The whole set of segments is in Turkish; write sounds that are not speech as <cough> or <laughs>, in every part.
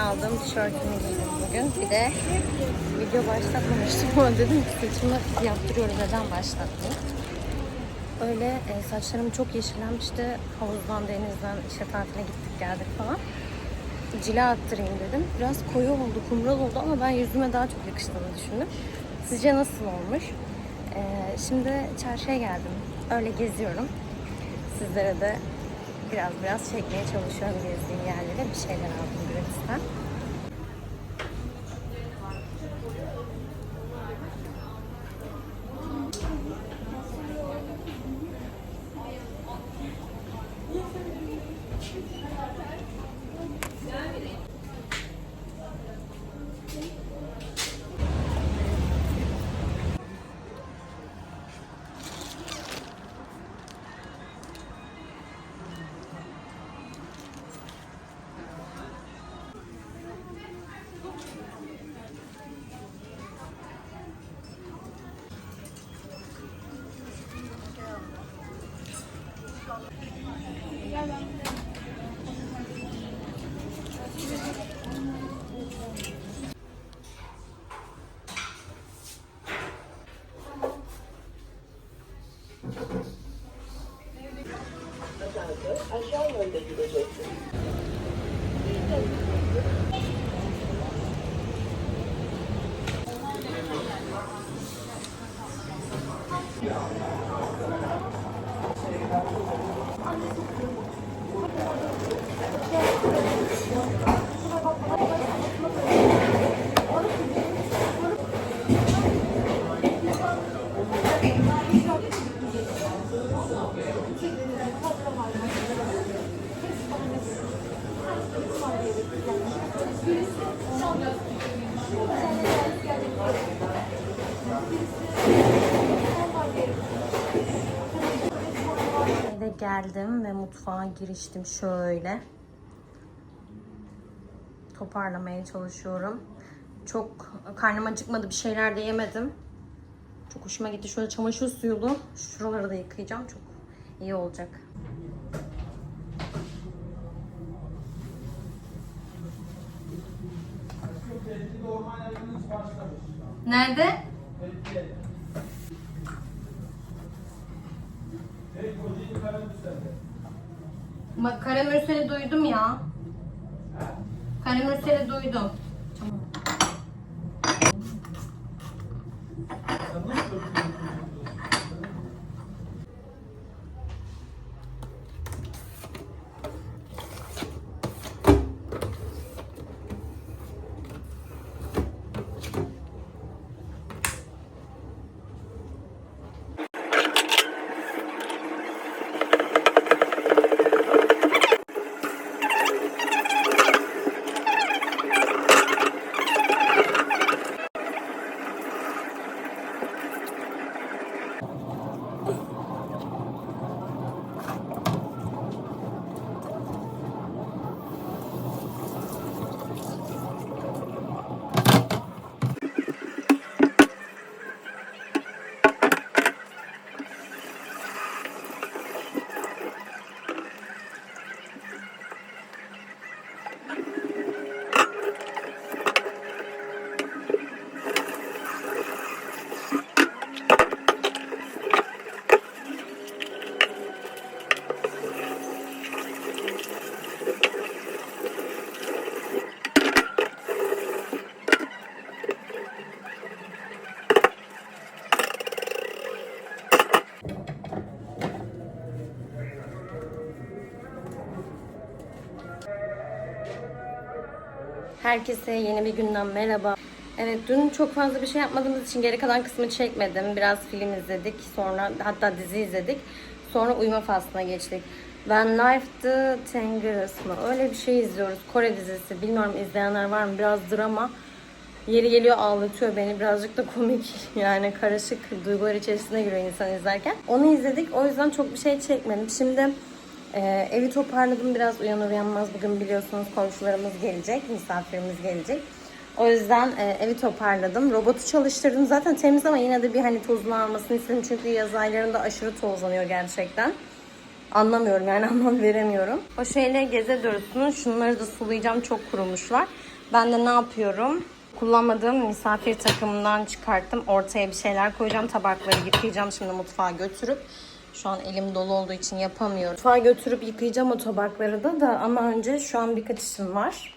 aldığım tişörtümü giydim bugün. Bir de video başlatmamıştım ama <laughs> dedim ki saçımı yaptırıyorum neden başlatmayayım. Öyle e, saçlarım çok yeşillenmişti. Havuzdan, denizden, işte tatile gittik geldik falan. Cila attırayım dedim. Biraz koyu oldu, kumral oldu ama ben yüzüme daha çok yakıştığını düşündüm. Sizce nasıl olmuş? E, şimdi çarşıya geldim. Öyle geziyorum. Sizlere de biraz biraz çekmeye çalışıyorum gezdiğim yerlere. Bir şeyler aldım gratis'ten. Geldim ve mutfağa giriştim şöyle. Toparlamaya çalışıyorum. Çok karnım acıkmadı bir şeyler de yemedim. Çok hoşuma gitti. Şöyle çamaşır suyulu şuraları da yıkayacağım. Çok iyi olacak. Nerede? Bak Karamürsel'i duydum ya. Karamürsel'i duydum. Herkese yeni bir günden merhaba. Evet dün çok fazla bir şey yapmadığımız için geri kalan kısmı çekmedim. Biraz film izledik. Sonra hatta dizi izledik. Sonra uyuma faslına geçtik. When Life the Dangerous mı? Öyle bir şey izliyoruz. Kore dizisi. Bilmiyorum izleyenler var mı? Biraz drama. Yeri geliyor ağlatıyor beni. Birazcık da komik. <laughs> Yani karışık duygular içerisine giriyor insan izlerken. Onu izledik. O yüzden çok bir şey çekmedim. Şimdi ee, evi toparladım biraz uyanır uyanmaz. Bugün biliyorsunuz komşularımız gelecek, misafirimiz gelecek. O yüzden e, evi toparladım. Robotu çalıştırdım. Zaten temiz ama yine de bir hani tozunu almasını istedim. Çünkü yaz aylarında aşırı tozlanıyor gerçekten. Anlamıyorum yani <laughs> anlam veremiyorum. O şeyle geze dursun. Şunları da sulayacağım. Çok kurumuşlar. Ben de ne yapıyorum? Kullanmadığım misafir takımından çıkarttım. Ortaya bir şeyler koyacağım. Tabakları yıkayacağım. Şimdi mutfağa götürüp şu an elim dolu olduğu için yapamıyorum. Mutfağa götürüp yıkayacağım o tabakları da da ama önce şu an birkaç işim var.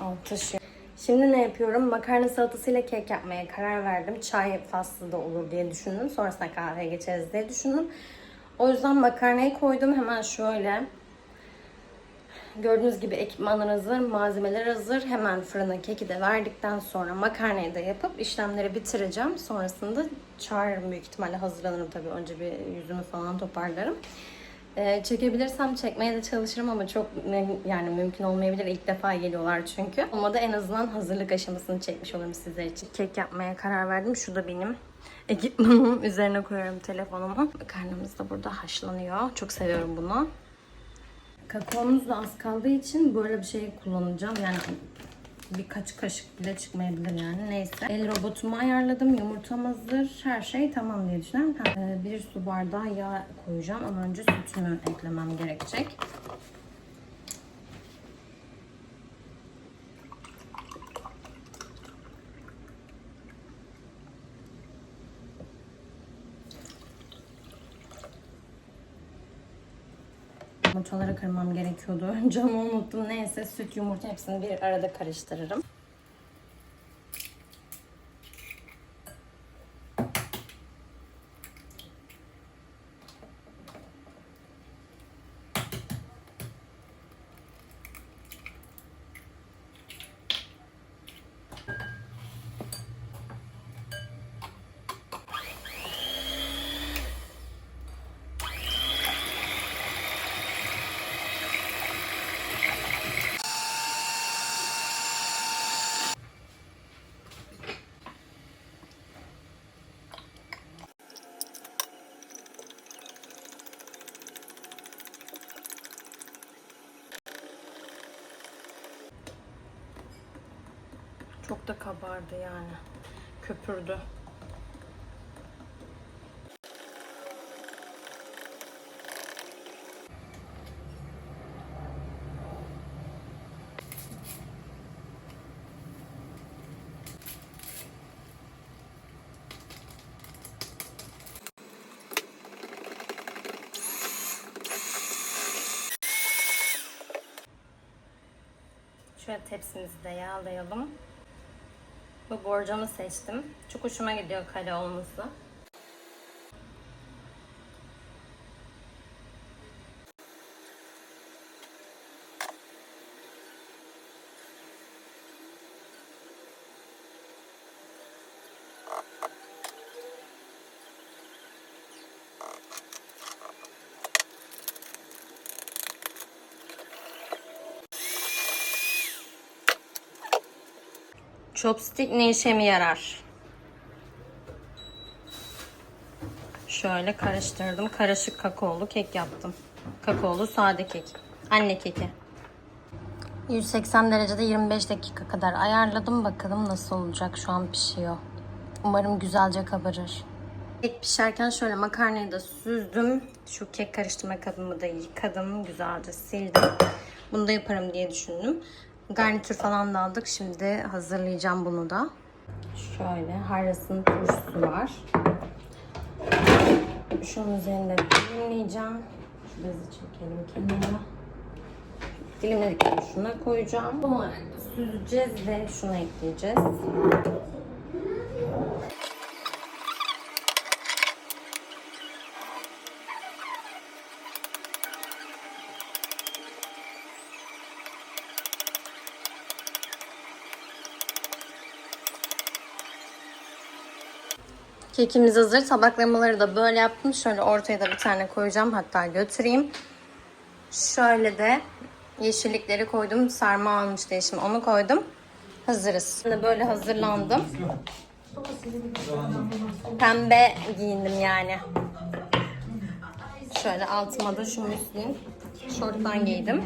Al taşı. Şimdi ne yapıyorum? Makarna salatasıyla kek yapmaya karar verdim. Çay faslı da olur diye düşündüm. Sonrasında kahveye geçeriz diye düşündüm. O yüzden makarnayı koydum. Hemen şöyle Gördüğünüz gibi ekipmanlar hazır, malzemeler hazır. Hemen fırına keki de verdikten sonra makarnayı da yapıp işlemleri bitireceğim. Sonrasında çağırırım büyük ihtimalle hazırlanırım tabii. Önce bir yüzümü falan toparlarım. Ee, çekebilirsem çekmeye de çalışırım ama çok yani mümkün olmayabilir. İlk defa geliyorlar çünkü. Olmadı en azından hazırlık aşamasını çekmiş olurum sizler için. Kek yapmaya karar verdim. Şu da benim ekipmanım. Üzerine koyuyorum telefonumu. Makarnamız da burada haşlanıyor. Çok seviyorum bunu. Kakaomuz da az kaldığı için böyle bir şey kullanacağım. Yani birkaç kaşık bile çıkmayabilir yani. Neyse. El robotumu ayarladım. Yumurtam hazır. Her şey tamam diye düşünüyorum. E, Bir su bardağı yağ koyacağım ama önce sütümü eklemem gerekecek. Yumurtaları kırmam gerekiyordu. <laughs> Ama unuttum. Neyse süt, yumurta hepsini bir arada karıştırırım. Çok da kabardı yani. Köpürdü. Şöyle tepsimizi de yağlayalım. Bu borcamı seçtim. Çok hoşuma gidiyor kare olması. Chopstick ne işe mi yarar? Şöyle karıştırdım. Karışık kakaolu kek yaptım. Kakaolu sade kek. Anne keki. 180 derecede 25 dakika kadar ayarladım. Bakalım nasıl olacak. Şu an pişiyor. Umarım güzelce kabarır. Kek pişerken şöyle makarnayı da süzdüm. Şu kek karıştırma kabımı da yıkadım. Güzelce sildim. Bunu da yaparım diye düşündüm. Garnitür falan da aldık. Şimdi hazırlayacağım bunu da. Şöyle harrasın turşusu var. Şunun üzerinde dilimleyeceğim. Şu bezi çekelim kenara. Dilimledikten şuna koyacağım. Bunu süzeceğiz ve şuna ekleyeceğiz. Kekimiz hazır. Tabaklamaları da böyle yaptım. Şöyle ortaya da bir tane koyacağım. Hatta götüreyim. Şöyle de yeşillikleri koydum. Sarma almıştı eşim. Onu koydum. Hazırız. Şimdi böyle hazırlandım. Pembe giyindim yani. Şöyle altıma da şu müslin şorttan giydim.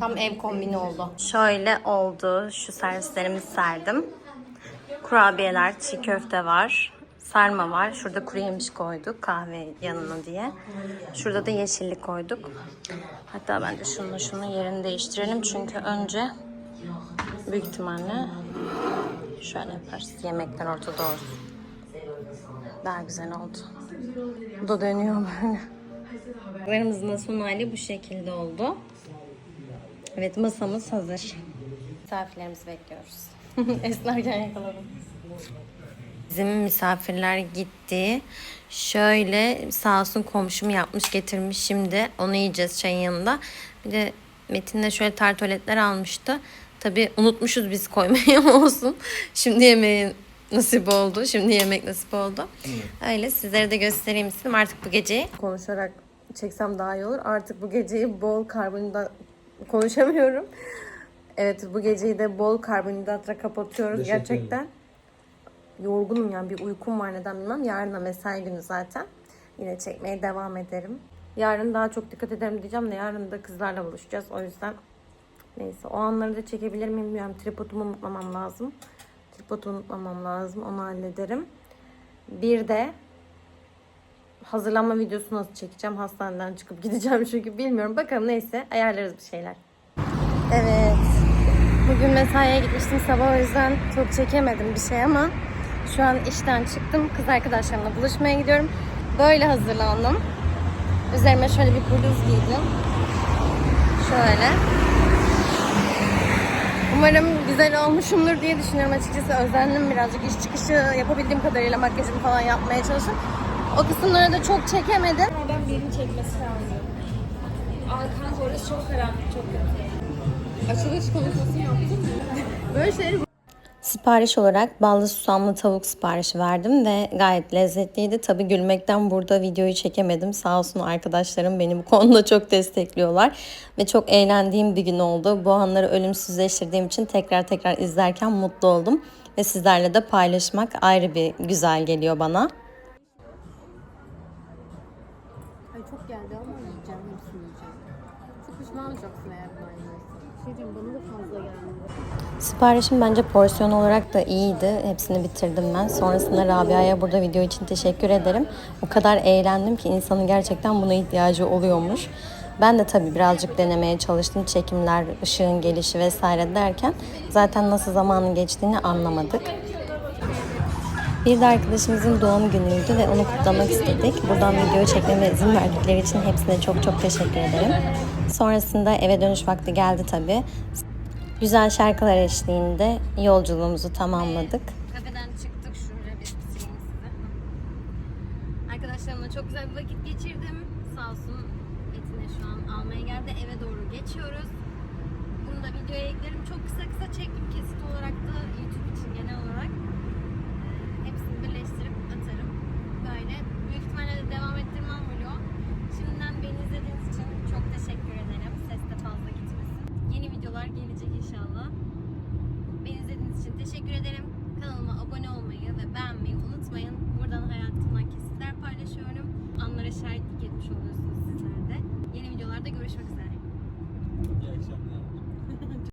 Tam ev kombini oldu. Şöyle oldu. Şu servislerimi serdim. Kurabiyeler, çiğ köfte var. Sarma var. Şurada kuru yemiş koyduk kahve yanına diye. Şurada da yeşillik koyduk. Hatta ben de şununla şunun yerini değiştirelim. Çünkü önce büyük ihtimalle şöyle yaparız. Yemekler ortada olsun. Daha güzel oldu. Bu da dönüyor böyle. Tabaklarımızın da son hali bu şekilde oldu. Evet masamız hazır. Misafirlerimizi bekliyoruz. <laughs> Esnerken yakaladım. Bizim misafirler gitti. Şöyle sağ olsun komşum yapmış getirmiş şimdi. Onu yiyeceğiz çayın yanında. Bir de Metin de şöyle tartoletler almıştı. Tabii unutmuşuz biz koymayı ama <laughs> olsun. Şimdi yemeğin nasip oldu. Şimdi yemek nasip oldu. Öyle sizlere de göstereyim istedim. Artık bu geceyi konuşarak çeksem daha iyi olur. Artık bu geceyi bol karbonhidrat konuşamıyorum. Evet bu geceyi de bol karbonhidratla kapatıyoruz Teşekkür gerçekten. Yorgunum yani bir uykum var neden bilmem. Yarın da mesai günü zaten. Yine çekmeye devam ederim. Yarın daha çok dikkat ederim diyeceğim de yarın da kızlarla buluşacağız. O yüzden neyse o anları da çekebilir miyim bilmiyorum. Tripodumu unutmamam lazım. Tripodu unutmamam lazım. Onu hallederim. Bir de hazırlanma videosu nasıl çekeceğim? Hastaneden çıkıp <laughs> gideceğim çünkü bilmiyorum. Bakalım neyse ayarlarız bir şeyler. Evet. Bugün mesaiye gitmiştim sabah o yüzden çok çekemedim bir şey ama şu an işten çıktım. Kız arkadaşlarımla buluşmaya gidiyorum. Böyle hazırlandım. Üzerime şöyle bir bluz giydim. Şöyle. Umarım güzel olmuşumdur diye düşünüyorum açıkçası. Özendim birazcık. iş çıkışı yapabildiğim kadarıyla makyajımı falan yapmaya çalıştım. O kısımları da çok çekemedim. Oradan birini çekmesi lazım. Aa kanka orası çok karanlık, çok kötü. Açılış konuşması yaptın mı? Böyle şeyleri Sipariş olarak ballı susamlı tavuk siparişi verdim ve gayet lezzetliydi. Tabii gülmekten burada videoyu çekemedim. Sağ olsun arkadaşlarım beni bu konuda çok destekliyorlar. Ve çok eğlendiğim bir gün oldu. Bu anları ölümsüzleştirdiğim için tekrar tekrar izlerken mutlu oldum. Ve sizlerle de paylaşmak ayrı bir güzel geliyor bana. Pişman olacaksın eğer yersen. Şey bana da fazla geldi. Siparişim bence porsiyon olarak da iyiydi. Hepsini bitirdim ben. Sonrasında Rabia'ya burada video için teşekkür ederim. O kadar eğlendim ki insanın gerçekten buna ihtiyacı oluyormuş. Ben de tabii birazcık denemeye çalıştım. Çekimler, ışığın gelişi vesaire derken zaten nasıl zamanın geçtiğini anlamadık. Bir de arkadaşımızın doğum günüydü ve onu kutlamak istedik. Buradan video çekmeme izin verdikleri için hepsine çok çok teşekkür ederim. Sonrasında eve dönüş vakti geldi tabii. Güzel şarkılar eşliğinde yolculuğumuzu tamamladık. Kafeden çıktık. Şuraya bir size. Arkadaşlarımla çok güzel bir vakit geçirdim. Sağ olsun Metin'e şu an almaya geldi. Eve doğru geçiyoruz. Bunu da videoya eklerim.